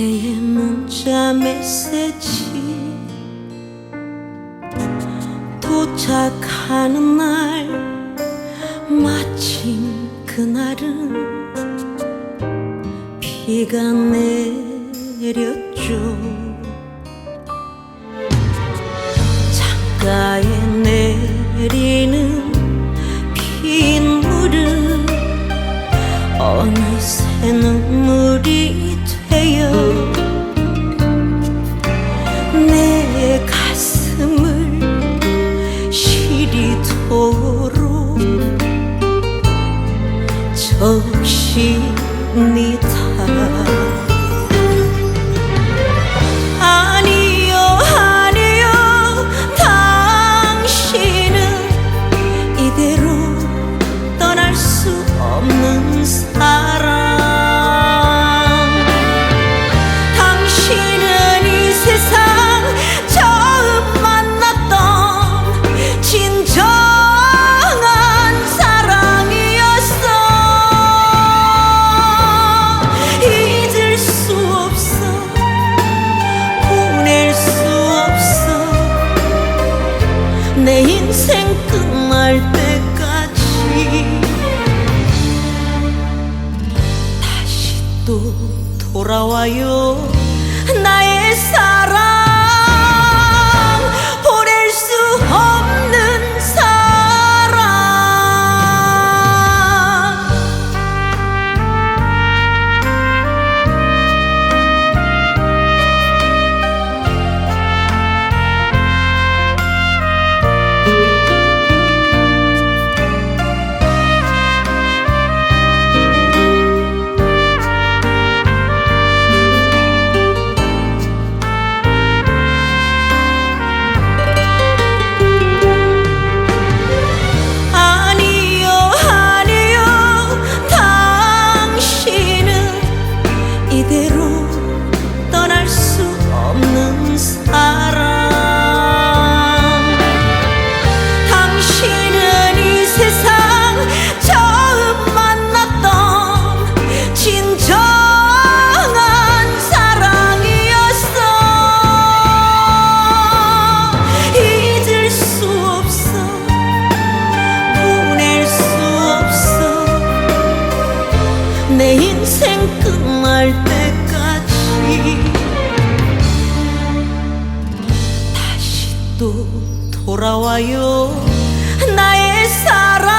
그대의 문자 메시지. 도착하는 날 마침 그날은 비가 내렸죠. 창가에 내리는 빗물은 어느새 눈물이 되어 the 인생 끝날 때까지 다시 또 돌아와요 이 끝날 때까지 다시 또 돌아와요. 나의 사랑.